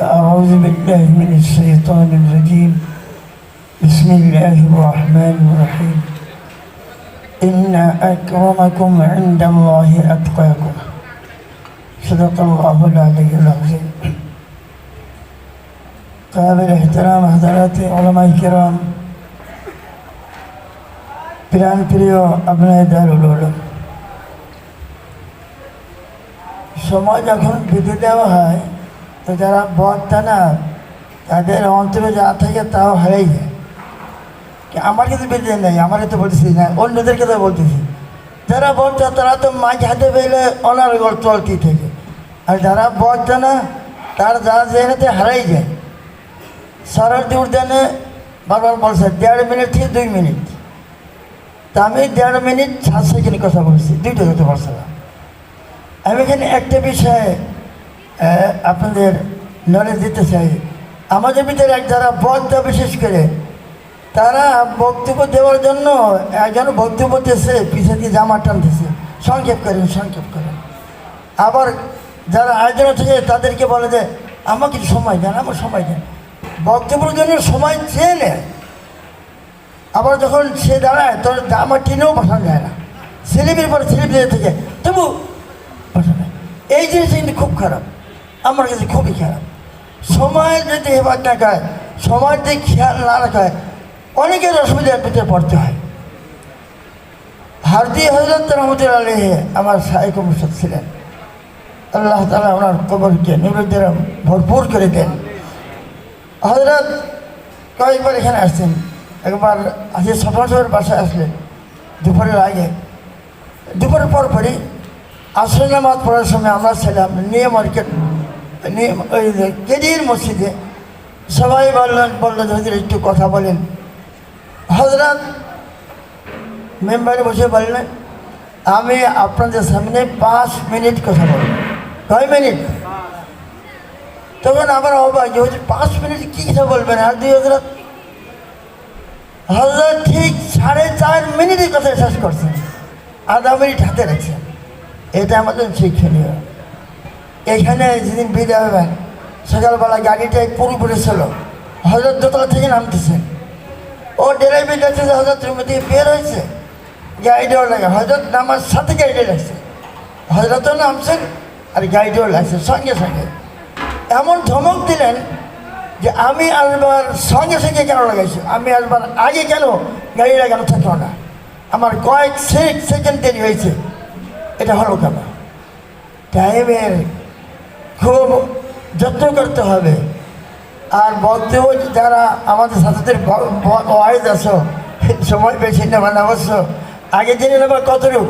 أعوذ بالله من الشيطان الرجيم بسم الله الرحمن الرحيم إن أكرمكم عند الله أتقاكم صدق الله العلي العظيم قابل احترام حضرات علماء الكرام প্রাণ প্রিয় আপনার দারুল সময় যখন বিধি দেওয়া হয়, তো যারা বদটা না তাদের অন্তরে যা থাকে তাও হারাই যায়। আমার কিন্তু বেঁধে নেই, আমার তো বলতেছি না, অন্যদেরকে তো বলতেছি। যারা বদটা তারা তো মাঝ হাতে পেলে অনারগল চলতি থেকে। আর যারা বদটা না তার যারা জেনেতে হারাই যায়। সরলটি উদ্যানে বারবার বলছে, দেড় মিনিট থেকে দুই মিনিট। তা আমি দেড় মিনিট সাত সেকেন্ড কথা বলছি, দুইটা কথা বলছিলাম। আমি এখানে একটা বিষয়ে আপনাদের নলেজ দিতে চাই। আমাদের ভিতরে এক যারা বদ্ধ, বিশেষ করে, তারা বক্তব্য দেওয়ার জন্য একজন বক্তব্য দিতেছে, পিছে দিয়ে জামা টানতেছে। সংক্ষেপ করেন সংক্ষেপ করেন। আবার যারা আয়োজন থেকে, তাদেরকে বলে যে, আমাকে সময় দেন, আমার সময় দেন। বক্তব্যের জন্য সময় চেয়ে নেয়। আবার যখন সে দাঁড়ায়, তখন জামা টেনেও বসানো যায় না। স্লিপের পরে স্লিপ দিয়ে থেকে, তবু। এই জিনিসটা কিন্তু খুব খারাপ। আমার কাছে খুবই খারাপ। সময় যদি হেবার না খায়, সময় যদি খেয়াল না রাখায়, অনেকের অসুবিধার ভিতরে পড়তে হয়। হারদি হজরত রহমতুল্লাহ আলহে আমার সাহেব মুসাদ ছিলেন। আল্লাহ তালা ওনার কবরকে নিবেদন ভরপুর করে দেন। হজরত কয়েকবার এখানে আসছেন। একবার আজকে সফর বাসায় আসলেন। দুপুরের আগে। দুপুরের পর পরই আসর নামাজ পড়ার সময় আমরা ছিলাম নিয়ে মার্কেট, নিয়ে ওই কেডির মসজিদে সবাই বললেন বললেন হজরত একটু কথা বলেন। হজরত মেম্বারে বসে বললেন, আমি আপনাদের সামনে পাঁচ মিনিট কথা বলব। কয় মিনিট? তখন আমার অবাক যে হচ্ছে পাঁচ মিনিট কী কথা বলবেন? আর দুই হজরত হজরত ঠিক সাড়ে চার মিনিটের কথা শেষ করছেন। আধা মিনিট হাতে রাখছেন। এটা আমাদের শিক্ষণীয়। এখানে যেদিন বিদায় হবেন, সকালবেলা গাড়িটাই পুরোপুরি ছিল। হজরত দোতলা থেকে নামতেছেন। ও ড্রাইভার যাচ্ছে যে হজরত রুমে বের হয়েছে, গাড়িটাও লাগে। হজরত নামার সাথে গাড়িটা লাগছে। হজরতও নামছেন আর গাড়িটাও লাগছে সঙ্গে সঙ্গে। এমন ধমক দিলেন যে আমি আসবার সঙ্গে সঙ্গে কেন লাগাইছি? আমি আসবার আগে কেন গাড়ি লাগানো থাকল না? আমার কয়েক সেকেন্ড দেরি হয়েছে। এটা হলো কেন টাইমের খুব যত্ন করতে হবে। আর বক্তব্য যারা আমাদের সাথীদের ওয়াইজ আছো, সময় বেশি নেবা না অবশ্য আগে জেনে নেবা কতটুকু,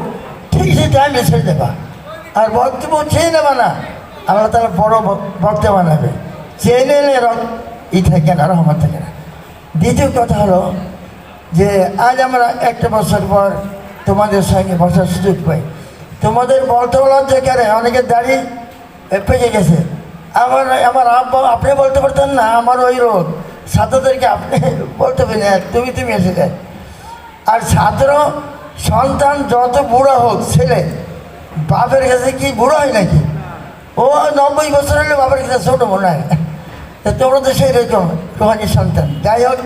ঠিক সেই টাইমে ছেড়ে দেবা। আর বক্তব্য চেয়ে নেবা না আমরা তারা বড় ব- বক্তা বানাবে। চেয়ে নিলে ই থাকে না, রহমত থাকে না। দ্বিতীয় কথা হলো যে, আজ আমরা একটা বছর পর তোমাদের সঙ্গে বসার সুযোগ পাই। তোমাদের বলতে বলার যেখানে অনেকের দাড়ি পেকে গেছে। আমার আমার আব্বা আপনি বলতে পারতেন না আমার ওই রোগ। ছাত্রদেরকে আপনি বলতে পারেন "হ্যাঁ, তুমি তুমি এসে যায় আর ছাত্র সন্তান যত বুড়ো হোক ছেলে বাপের কাছে কি বুড়ো হয় নাকি? ও নব্বই বছর হলে বাপের কাছে ছোটো মনে হয়। তোমরা তো সেই রকম রোহানি সন্তান। যাই হোক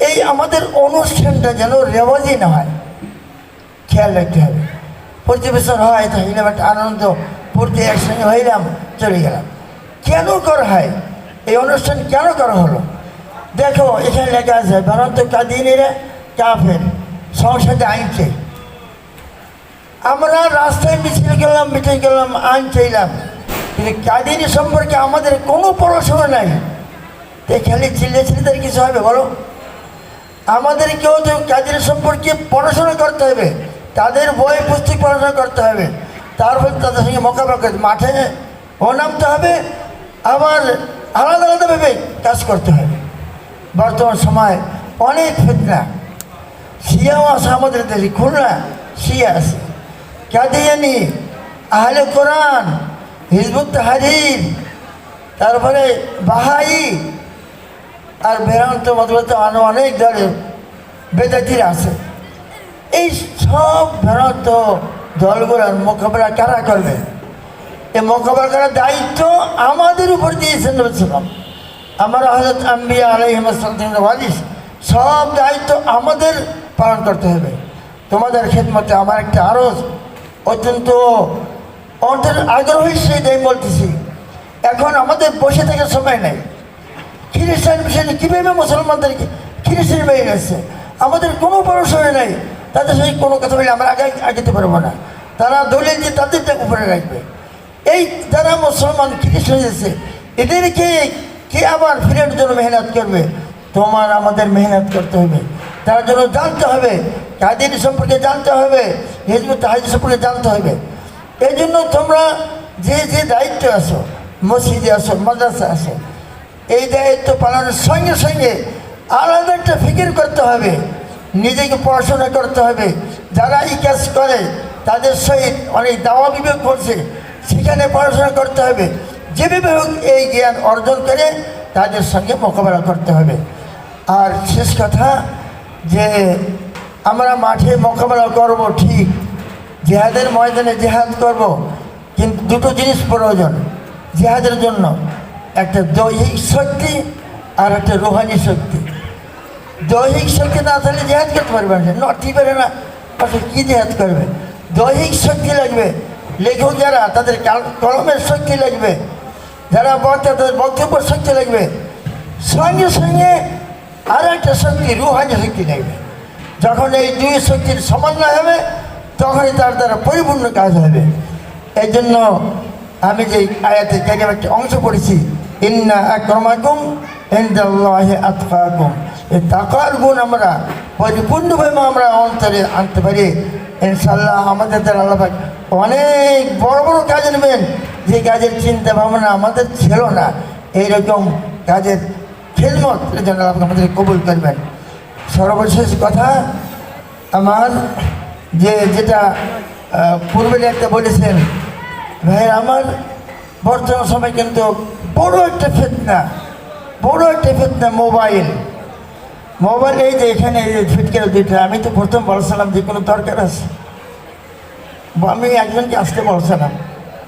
এই আমাদের অনুষ্ঠানটা যেন রেওয়াজি না হয়। খেয়াল রাখতে হবে। প্রতি হয় তো হইলাম একটা আনন্দ পূর্তি একসঙ্গে হইলাম, চলে গেলাম। কেন করা হয়? এই অনুষ্ঠান কেন করা হলো? দেখো, এখানে লেখা আছে ভারত কাদিনীরা কাফের, সংসদে আইন চাই। আমরা রাস্তায় মিছিল গেলাম মিটিং গেলাম আইন চাইলাম। কিন্তু কাদিনী সম্পর্কে আমাদের কোনো পড়াশোনা নাই। তো খালি চিল্লে চিল্লিদের কিছু হবে, বলো? আমাদেরকেও তো কাজের সম্পর্কে পড়াশোনা করতে হবে। তাদের বই পুস্তক পড়াশোনা করতে হবে। তারপর তাদের সঙ্গে মোকাবিলা করতে মাঠে ও নামতে হবে। আবার আলাদা আলাদাভাবে কাজ করতে হবে। বর্তমান সময় অনেক ফিতনা। শিয়াও আছে আমাদের দেশে খুলনা, শিয়া আছে। কাদিয়ানি, আহলে কোরআন, হিজবুত তাহারির তারপরে বাহাই আর বেদান্ত মতবাদ আরও অনেক দলের বেদাতিরা আছে। এই সব বেদান্ত দলগুলোর মোকাবেলা কারা করবে? এ মোকাবেলা করার দায়িত্ব আমাদের উপর দিয়েছেন নবীলাম আমার হজরত আম্বিয়া আলহিমের ওয়ারিস সব দায়িত্ব আমাদের পালন করতে হবে। তোমাদের খেদমতে আমার একটা আরও অত্যন্ত অন্তর আগ্রহী সেই আমি বলতেছি, এখন আমাদের বসে থাকার সময় নেই। খ্রিস্টান বিষয়ে কীভাবে মুসলমানদেরকে, খ্রিস্টান বেড়ে গেছে? আমাদের কোনো পড়াশোনা নেই। তাদের সঙ্গে কোনো কথা বলে আমরা আগে আগাতে পারব না। তারা দলিল দিয়ে তাদেরটা উপরে রাখবে। এই যারা মুসলমান খ্রিস্টান এসেছে এদেরকে কে আবার ফিরের জন্য মেহনত করবে? তোমার আমাদের মেহনত করতে হবে। তার জন্য জানতে হবে, কাদের সম্পর্কে জানতে হবে হেজমত তাহাজ সম্পর্কে জানতে হবে। এই জন্য তোমরা যে যে দায়িত্ব আছো, মসজিদে আসো মাদ্রাসা আসো এই দায়িত্ব পালনের সঙ্গে সঙ্গে আলাদা একটা ফিকির করতে হবে। নিজেকে পড়াশোনা করতে হবে। যারা এই কাজ করে, তাদের সহিত অনেক দাওয়া বিবেক করছে, সেখানে পড়াশোনা করতে হবে। যেভাবে হোক এই জ্ঞান অর্জন করে তাদের সঙ্গে মোকাবেলা করতে হবে। আর শেষ কথা যে আমরা মাঠে মোকাবেলা করব ঠিক, জেহাদের ময়দানে জেহাদ করব, কিন্তু দুটো জিনিস প্রয়োজন, জেহাদের জন্য, একটা দৈহিক শক্তি আর একটা রোহানি শক্তি। দৈহিক শক্তি না থাকলে জেহাদ করতে পারবে না নটি পারে না। আসলে কী জেহাদ করবে? দৈহিক শক্তি লাগবে। লেখক যারা, তাদের কলমের শক্তি লাগবে। যারা বক্তা তাদের বক্তব্য শক্তি লাগবে। সঙ্গে সঙ্গে আর একটা শক্তি, রুহানি শক্তি লাগবে। যখন এই দুই শক্তির সমন্বয় হবে, তখনই তার দ্বারা পরিপূর্ণ কাজ হবে। এই জন্য আমি যে আয়াতে একটা অংশ পড়েছি ইন্না আক্রমাকুম ইন্দাল্লাহি আতকাকুম। এই তাকার গুণ আমরা পরিপূর্ণভাবে আমরা অন্তরে আনতে পারি। ইনশাল্লাহ আমাদের দ্বারা আল্লাহ অনেক বড় বড় কাজ নেবেন। যে কাজের চিন্তা ভাবনা আমাদের ছিল না। এইরকম কাজের খেলমত যেন আমাদের কবুল করবেন। সর্বশেষ কথা আমার যে যেটা আহ, পূর্বে একটা বলেছেন ভাই আমার বর্তমান সময় কিন্তু বড় একটা ফেতনা, বড় একটা ফেতনা মোবাইল। মোবাইল এই যে এখানে এই যে ফিটকের দুইটা, আমি তো প্রথম বলছিলাম যে কোনো দরকার আছে। আমি একজনকে আসতে বলছিলাম,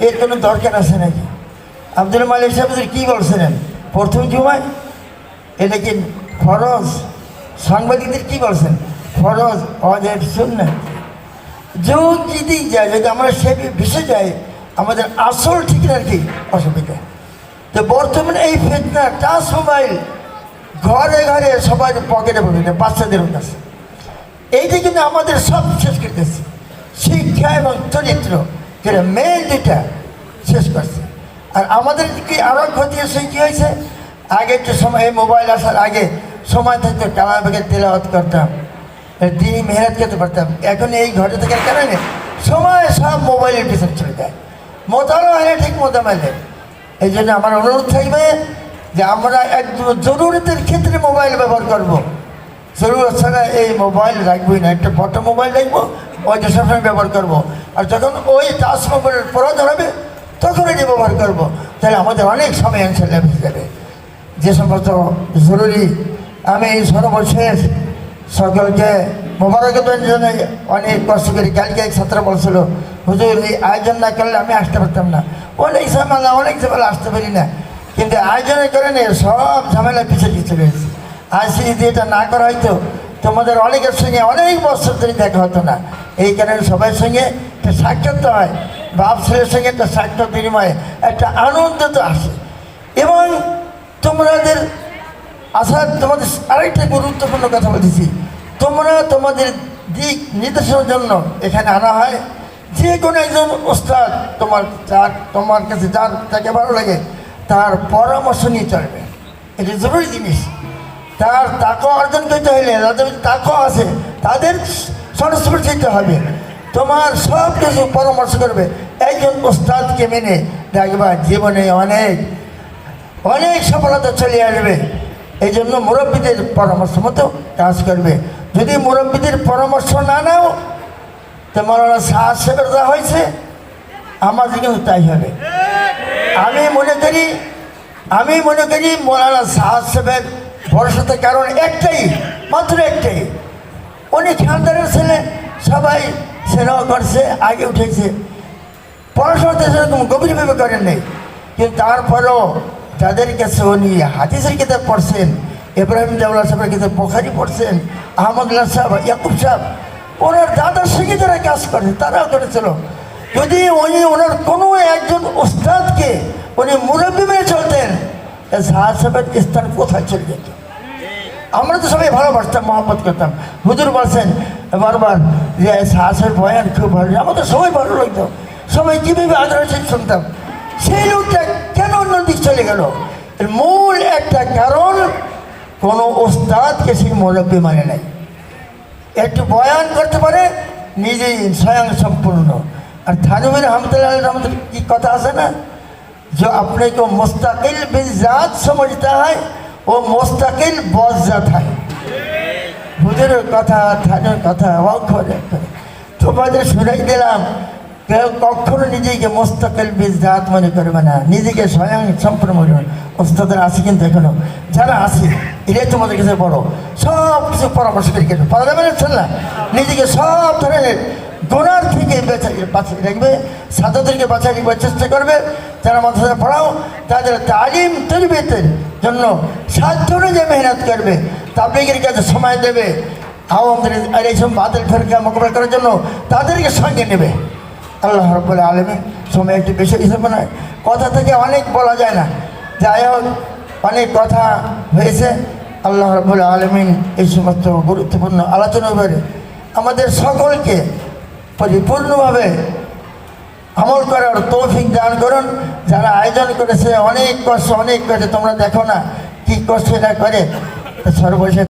এর কোনো দরকার আছে নাকি? আব্দুল মালিক সাহেব কী বলছিলেন? প্রথম জুমায়? এটা কি ফরজ? সাংবাদিকদের কী বলছেন? ফরজ অজের শুনলেন যোগ যদি যায় যদি আমরা সে ভেসে যাই, আমাদের আসল ঠিক কি অসুবিধা। তো বর্তমানে এই ফেতনা টাচ মোবাইল ঘরে ঘরে সবাই পকেটে পকেটে বাচ্চাদের কাছে। এইটা কিন্তু আমাদের সব শেষ করতেছে শিক্ষা এবং চরিত্র যেটা মেন যেটা, শেষ করছে। আর আমাদের কি আরও ক্ষতি হয়েছে কী হয়েছে? আগে একটু সময়, এই মোবাইল আসার আগে সময় থাকতো কালা বেগে তেলাওয়াত করতাম দিনই মেহনত করতে পারতাম। এখন এই ঘরে থাকার কারণে সময় সব মোবাইলের পিছনে চলে যায়। মোতালো হয় ঠিক মোতাবেলে এই জন্য আমার অনুরোধ থাকবে যে আমরা একদম জরুরিতের ক্ষেত্রে মোবাইল ব্যবহার করব। জরুরত ছাড়া এই মোবাইল রাখবই না, একটা ফটো মোবাইল রাখব ওইটা সবসময় ব্যবহার করব। আর যখন ওই টাচ মোবাইলের প্রয়োজন হবে তখন এটি ব্যবহার করব। তাহলে আমাদের অনেক সময় অ্যান্সার বেঁচে যাবে যে সমস্ত জরুরি, আমি সর্বশেষ সকলকে মোবারকবাদ জানাই অনেক কষ্ট করি কালকে এক ছাত্র বলছিল, হুজুর, এই আয়োজন না করলে আমি আসতে পারতাম না অনেক ঝামেলা অনেক ঝামেলা, আসতে পারি না। কিন্তু আয়োজনের কারণে সব ঝামেলা পিছিয়ে পিছিয়ে রয়েছে আজ যদি এটা না করা হয়তো তোমাদের অনেকের সঙ্গে অনেক বছর ধরে দেখা হতো না। এই কারণে সবার সঙ্গে একটা সাক্ষাৎ হয়। বাপ ছেলের সঙ্গে একটা সাক্ষাৎ বিনিময়ে একটা আনন্দ তো আসে। এবং তোমাদের আসার তোমাদের আরেকটা গুরুত্বপূর্ণ কথা বলতেছি। তোমরা তোমাদের দিক নির্দেশনার জন্য এখানে আনা হয়। যে কোনো একজন ওস্তাদ তোমার যার, তোমার কাছে যার যাকে ভালো লাগে, তার পরামর্শ নিয়ে চলবে। এটা জরুরি জিনিস। তার তাকে অর্জন করতে হলে, যাদের তাকে আছে, তাদের সংস্পর্শ দিতে হবে। তোমার সব কিছু পরামর্শ করবে। একজন ওস্তাদকে মেনে দেখবা জীবনে অনেক অনেক সফলতা চলে আসবে। এই জন্য মুরব্বীদের পরামর্শ মতো কাজ করবে। যদি মুরব্বীদের পরামর্শ না নাও তো মৌলানা দেওয়া হয়েছে আমাদের কিন্তু তাই হবে। আমি মনে করি, আমি মনে করি মৌলানা সাহায্য সেবের ভরসাতে কারণ একটাই, মাত্র একটাই। উনি খানদারের ছেলে, সবাই সেনাও করছে, আগে উঠেছে। পড়াশোনাতে সেরকম গভীরভাবে করেন নাই। কিন্তু তারপরেও যাদের কাছে উনি হাদিসের কিতাব পড়ছেন, ইব্রাহিম জাউল্লাহ সাহেবের কিতাব বোখারি পড়ছেন আহমদুল্লাহ সাহেব, ইয়াকুব সাহেব ওনার দাদার সঙ্গে যারা কাজ করে, তারাও করেছিল। যদি উনি ওনার কোনো একজন ওস্তাদকে উনি মুরব্বী মেনে চলতেন শাহ সাহেবের স্থান কোথায় চলে যেত? আমরা তো সবাই ভালোবাসতাম, মহব্বত করতাম। হুজুর বলছেন, বারবার যে সাহেব বয়ান খুব ভালো আমাদের সবাই ভালো লাগতো। সবাই কীভাবে আদর্শ শুনতাম, সেই লোকটা কেন অন্যদিক চলে গেল? মূল একটা কারণ, কোনো ওস্তাদকে সেই মুরব্বী মানে নাই। একটু বয়ান করতে পারে, নিজেই স্বয়ং সম্পূর্ণ। আর থানুবির রহমতুল্লাহ রহমতুল, কি কথা আছে না? যে আপনাকে মোস্তাকিল বিজাত সমঝতে হয়, ও মোস্তাকিল বজাত হয়। বুধের কথা, থানুর কথা অক্ষরে তোমাদের শুনে দিলাম কেউ কখনো নিজেকে মোস্তাকিল বিজাত মনে করবে না। নিজেকে স্বয়ং সম্পূর্ণ মনে করবে। ওস্তাদের আছে কিন্তু এখনও। যারা আছে এটাই তোমাদের কাছে বড়। সব কিছু পরামর্শ করে কেন পারা যাবে না নিজেকে সব ধরনের গোনার থেকে বেঁচে বাঁচিয়ে রাখবে। ছাত্রদেরকে বাঁচিয়ে রাখবার চেষ্টা করবে। যারা মাদ্রাসা পড়াও, তাদের তালিম তরবিয়তের জন্য সাধ্য অনুযায়ী মেহনত করবে। তাবলিগের কাছে সময় দেবে। আওয়ামদের আর এইসব বাতিল ফেরকা মোকাবেলা করার জন্য তাদেরকে সঙ্গে নেবে। আল্লাহ রব্বুল আলমী সময় একটি বেশি হিসেবে নয় কথা থেকে অনেক বলা যায় না। যাই হোক, অনেক কথা হয়েছে। আল্লাহ রব্বুল আলমিন এই সমস্ত গুরুত্বপূর্ণ আলোচনা করে আমাদের সকলকে পরিপূর্ণভাবে আমল করার তৌফিক দান করুন। যারা আয়োজন করেছে, অনেক কষ্ট অনেক কষ্ট, তোমরা দেখো না কী কষ্ট এটা করে। সর্বশেষ